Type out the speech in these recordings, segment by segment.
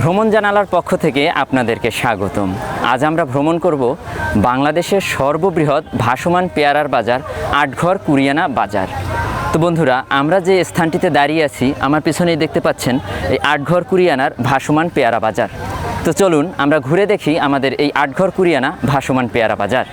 ভ্রমণ জানালার পক্ষ থেকে আপনাদেরকে স্বাগতম। আজ আমরা ভ্রমণ করব বাংলাদেশের সর্ববৃহৎ ভাসমান পেয়ারার বাজার আটঘর কুরিয়ানা বাজার। তো বন্ধুরা, আমরা যে স্থানটিতে দাঁড়িয়ে আছি, আমার পিছনেই দেখতে পাচ্ছেন এই আটঘর কুরিয়ানার ভাসমান পেয়ারা বাজার। তো চলুন, আমরা ঘুরে দেখি আমাদের এই আটঘর কুরিয়ানা ভাসমান পেয়ারা বাজার।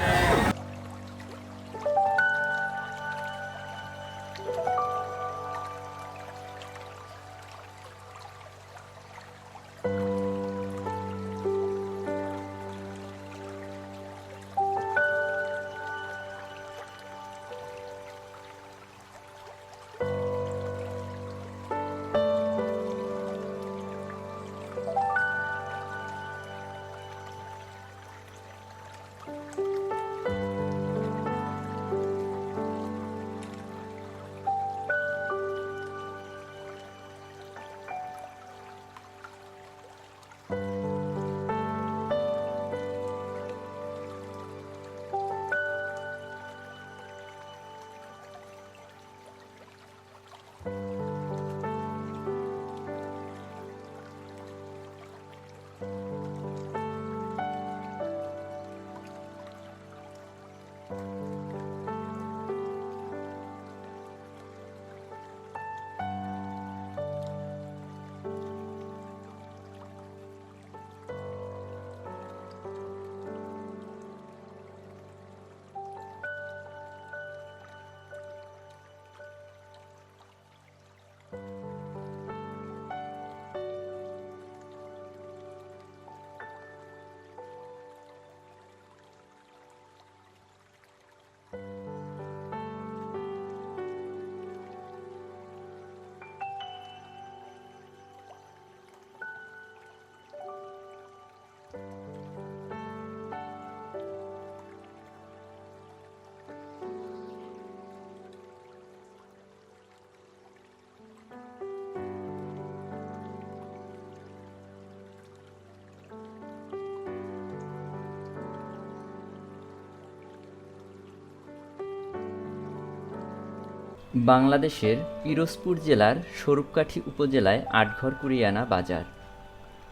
বাংলাদেশের পিরোজপুর জেলার স্বরূপকাঠি উপজেলায় আটঘর কুরিয়ানা বাজার।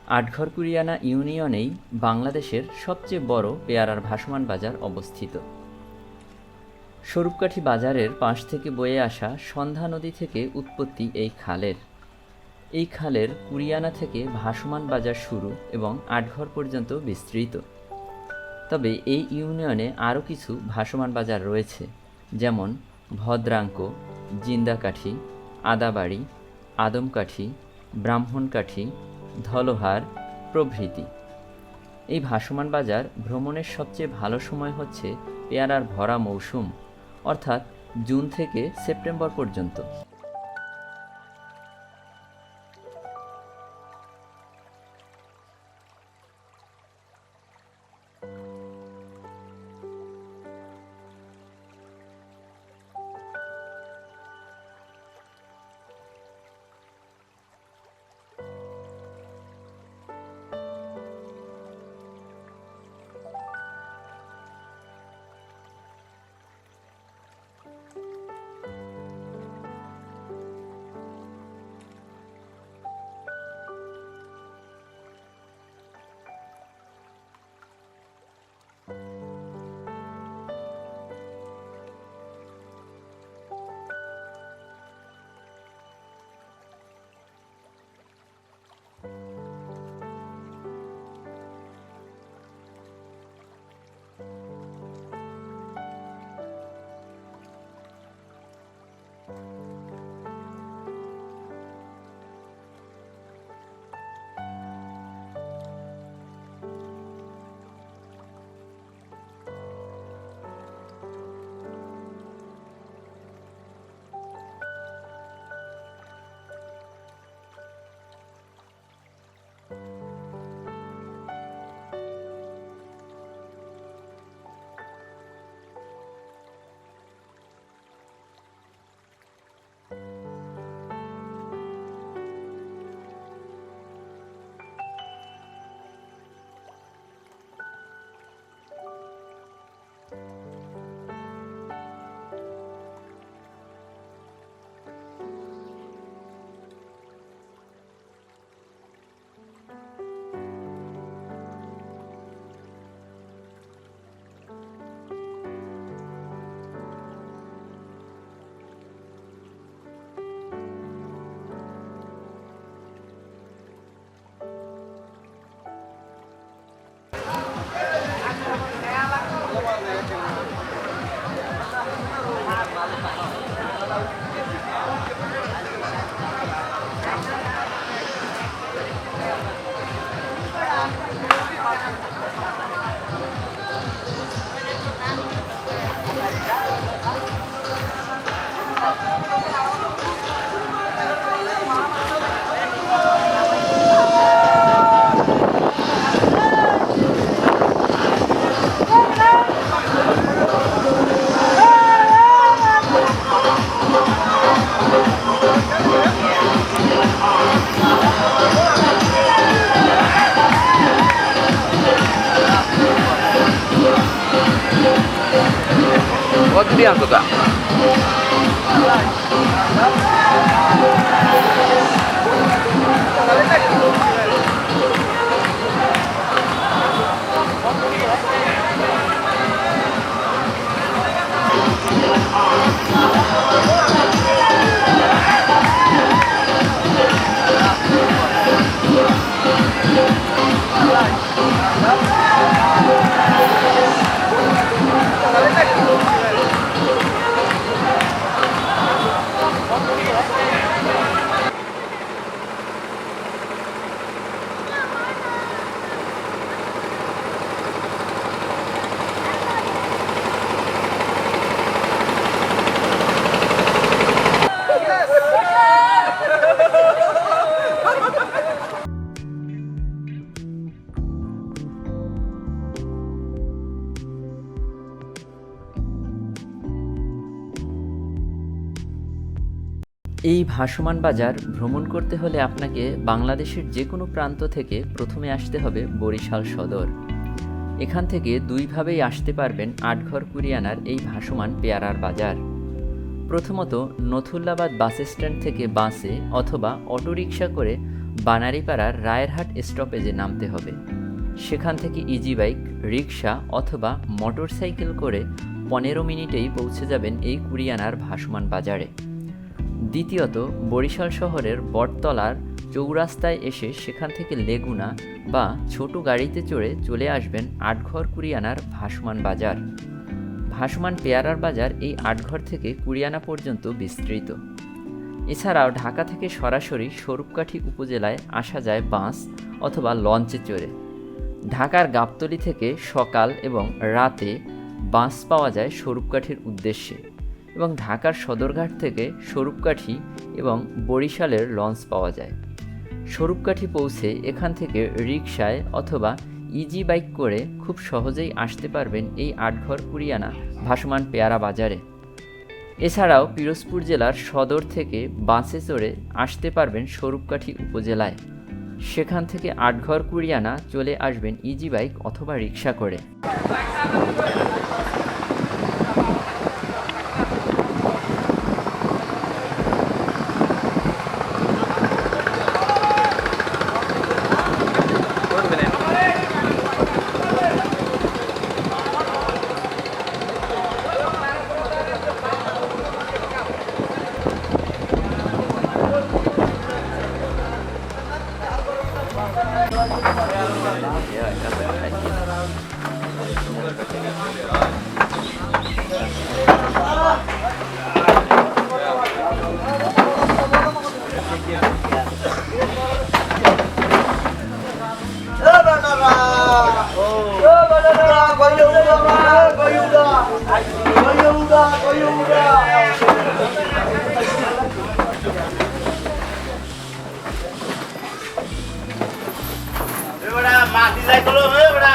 আটঘর কুরিয়ানা ইউনিয়নেই বাংলাদেশের সবচেয়ে বড় পেয়ারার ভাসমান বাজার অবস্থিত। স্বরূপকাঠি বাজারের পাশ থেকে বয়ে আসা সন্ধ্যা নদী থেকে উৎপত্তি এই খালের। এই খালের কুরিয়ানা থেকে ভাসমান বাজার শুরু এবং আটঘর পর্যন্ত বিস্তৃত। তবে এই ইউনিয়নে আরও কিছু ভাসমান বাজার রয়েছে, যেমন ভদ্রাঙ্ক জিন্দাকাঠি, আদাবাড়ি, আদমকাঠি, ব্রাহ্মণকাঠি, ধলহার প্রভৃতি। এই ভাসমান বাজার ভ্রমণের সবচেয়ে ভালো সময় হচ্ছে পেয়ারার ভরা মৌসুম, অর্থাৎ জুন থেকে সেপ্টেম্বর পর্যন্ত। juga এই ভাসমান বাজার ভ্রমণ করতে হলে আপনাকে বাংলাদেশের যে কোনো প্রান্ত থেকে প্রথমে আসতে হবে বরিশাল সদর। এখান থেকে দুইভাবেই আসতে পারবেন আটঘর কুরিয়ানার এই ভাসমান পেয়ারার বাজার। প্রথমত নথুল্লাবাদ বাস স্ট্যান্ড থেকে বাসে অথবা অটোরিকশা করে বানারিপাড়ার রায়েরহাট স্টপেজে নামতে হবে। সেখান থেকে ইজি বাইক রিক্সা অথবা মোটরসাইকেল করে পনেরো মিনিটেই পৌঁছে যাবেন এই কুরিয়ানার ভাসমান বাজারে। দ্বিতীয়ত, বরিশাল শহরের বটতলার চৌরাস্তায় এসে সেখান থেকে লেগুনা বা ছোট গাড়িতে চড়ে চলে আসবেন আটঘর কুরিয়ানার ভাসমান বাজার। ভাসমান পেয়ারার বাজার এই আটঘর থেকে কুরিয়ানা পর্যন্ত বিস্তৃত। এছাড়াও ঢাকা থেকে সরাসরি স্বরূপকাঠি উপজেলায় আসা যায় বাস অথবা লঞ্চে চড়ে। ঢাকার গাবতলী থেকে সকাল এবং রাতে বাস পাওয়া যায় স্বরূপকাঠির উদ্দেশ্যে। এবং ঢাকার সদরঘাট থেকে স্বরূপকাঠি এবং বরিশালের লঞ্চ পাওয়া যায়। স্বরূপকাঠি পৌঁছে এখান থেকে রিকশায় অথবা ইজি বাইক করে খুব সহজেই আসতে পারবেন এই আটঘর কুরিয়ানা ভাসমান পেয়ারা বাজারে। এছাড়াও পিরোজপুর জেলার সদর থেকে বাসে চড়ে আসতে পারবেন স্বরূপকাঠি উপজেলায়। সেখান থেকে আটঘর কুরিয়ানা চলে আসবেন ইজি বাইক অথবা রিক্সা করে। মাটি যাই তোলো হে বড়া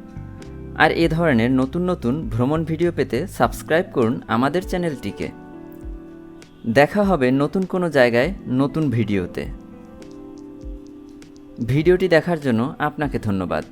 আর এ ধরনের নতুন নতুন ভ্রমণ ভিডিও পেতে সাবস্ক্রাইব করুন আমাদের চ্যানেলটিকে। দেখা হবে নতুন কোনো জায়গায় নতুন ভিডিওতে। ভিডিওটি দেখার জন্য আপনাকে ধন্যবাদ।